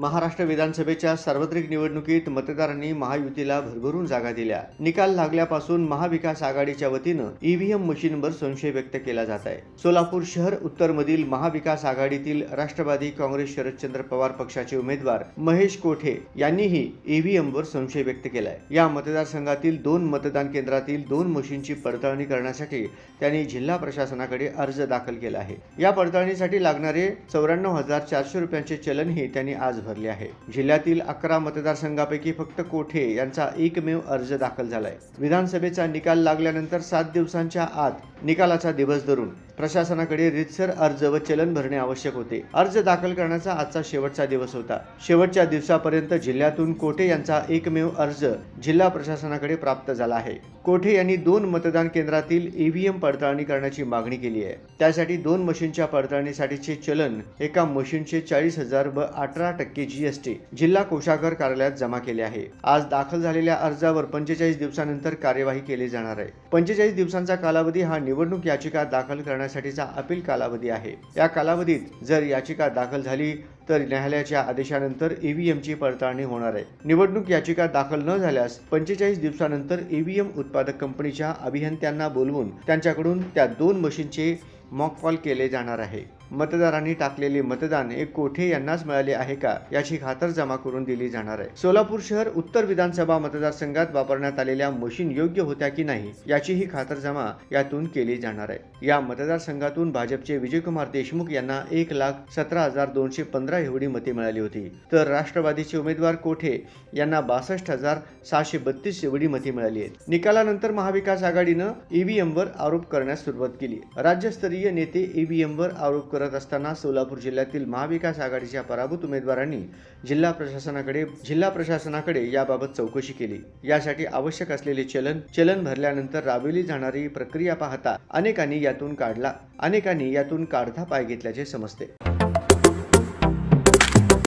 महाराष्ट्र विधानसभेच्या सार्वत्रिक निवडणुकीत मतदारांनी महायुतीला भरभरून जागा दिल्या. निकाल लागल्यापासून महाविकास आघाडीच्या वतीनं ईव्हीएम मशीनवर संशय व्यक्त केला जात आहे. सोलापूर शहर उत्तरमधील महाविकास आघाडीतील राष्ट्रवादी काँग्रेस शरदचंद्र पवार पक्षाचे उमेदवार महेश कोठे यांनीही ईव्हीएमवर संशय व्यक्त केलाय. या मतदारसंघातील दोन मतदान केंद्रातील दोन मशीनची पडताळणी करण्यासाठी त्यांनी जिल्हा प्रशासनाकडे अर्ज दाखल केला आहे. या पडताळणीसाठी लागणारे चौऱ्याण्णव हजार चारशे रुपयांचे चलनही त्यांनी आज ठरली आहे. जिल्ह्यातील अकरा मतदारसंघापैकी फक्त कोठे यांचा एकमेव अर्ज दाखल झालाय? विधानसभेचा निकाल लागल्यानंतर सात दिवसांच्या आत निकालाचा दिवस धरून प्रशासनाकडे रितसर अर्ज व चलन भरणे आवश्यक होते. अर्ज दाखल करण्याचा आजचा शेवटचा दिवस होता. शेवटच्या दिवसापर्यंत जिल्ह्यातून कोठे यांचा एकमेव अर्ज जिल्हा प्रशासनाकडे प्राप्त झाला आहे? कोठे यांनी दोन मतदान केंद्रातील ईव्हीएम पडताळणी करण्याची मागणी केली आहे? त्यासाठी दोन मशीनच्या पडताळणीसाठीचे चलन एका मशीनचे चाळीस हजार व अठरा टक्के जीएसटी जिल्हा कोषागार कार्यालयात जमा केले आहे. आज दाखल झालेल्या अर्जावर पंचेचाळीस दिवसानंतर कार्यवाही केली जाणार आहे. पंचेचाळीस दिवसांचा कालावधी हा निवडणूक याचिका दाखल करण्यासाठीचा अपील कालावधी आहे. या कालावधीत जर याचिका दाखल झाली तर न्यायालयाच्या आदेशानंतर ईव्हीएमची पडताळणी होणार आहे. निवडणूक याचिका दाखल न झाल्यास पंचेचाळीस दिवसानंतर ईव्हीएम उत्पादक कंपनीच्या अभियंत्यांना बोलवून त्यांच्याकडून त्या दोन मशीनचे मॉक कॉल केले जाणार आहे. मतदारांनी टाकलेले मतदान हे कोठे यांनाच मिळाले आहे का? याची खातर जमा करून दिली जाणार आहे. सोलापूर शहर उत्तर विधानसभा मतदारसंघात वापरण्यात आलेल्या मशीन योग्य होत्या की नाही याचीही खातरजमा यातून केली जाणार आहे. या मतदारसंघातून भाजपचे विजयकुमार देशमुख यांना एक लाख सतरा हजार दोनशे पंधरा एवढी मते मिळाली होती. तर राष्ट्रवादीचे उमेदवार कोठे यांना बासष्ट हजार सहाशे बत्तीस एवढी मते मिळाली आहेत. निकालानंतर महाविकास आघाडीनं ईव्हीएमवर आरोप करण्यास सुरुवात केली. राज्यस्तरीय नेते ईव्हीएमवर आरोप करत असताना सोलापूर जिल्ह्यातील महाविकास आघाडीच्या पराभूत उमेदवारांनी जिल्हा प्रशासनाकडे जिल्हा प्रशासनाकडे याबाबत चौकशी केली. यासाठी आवश्यक असलेले चलन चलन भरल्यानंतर राबविली जाणारी प्रक्रिया पाहता अनेकांनी यातून काढला. अनेकांनी यातून काढता पाय घेतल्याचे समजते.